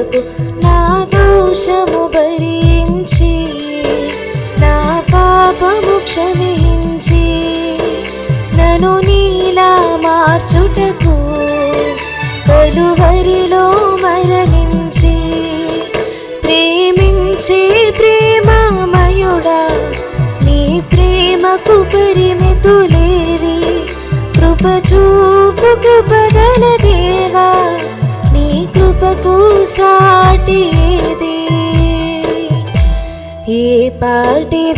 కొరకు నా దోషము భరించి నా పాపము క్షమించి నన్ను నీలా మార్చుటకు కలువరిలో మరణించి ప్రేమించి ప్రేమమయుడా నీ ప్రేమకు పరిమితులేవి కృప చూపు కృపగల దేవా. కృపకు సాటిది. ఏ పాటిదాననయా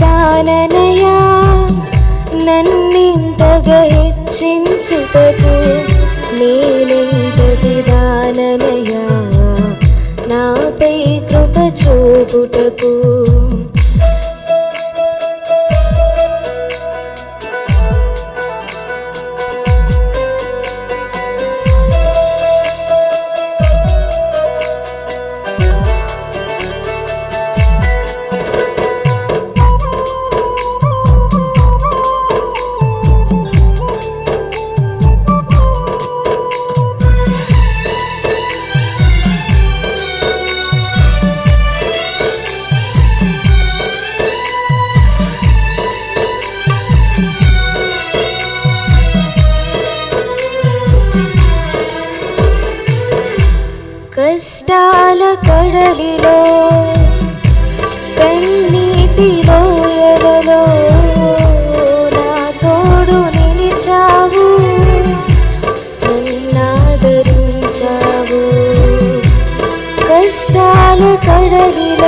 నన్నింతగా హెచ్చించుటకు నేనెంతటి దాననయా? నాపై కృప చూపుటకు కష్టాల కడలిలో కన్నీటిలో లోయలలో నా తోడు నిలిచావు నిన్నాదరించావు కష్టాల కడలిలో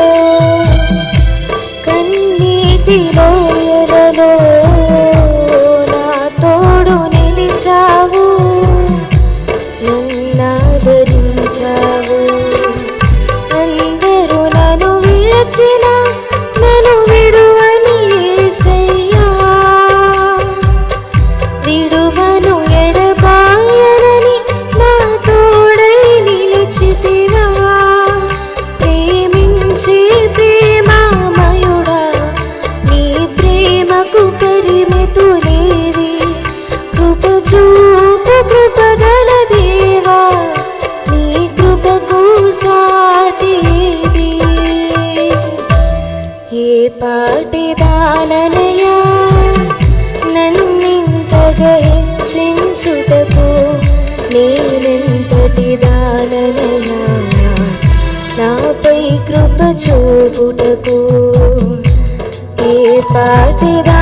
విడచిన నన్ను హెచ్చించుటకు నేనెంతటి దాననయా నాపై కృప చూపుటకు ఏ పాటిదా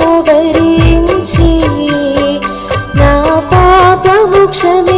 పాపము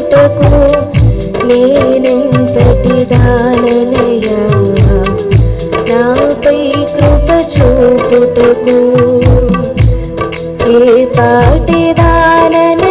హెచ్చించుటకు నేనెంతటి దాననయా నాపై కృప చూపుటకు ఏ పాటి దానన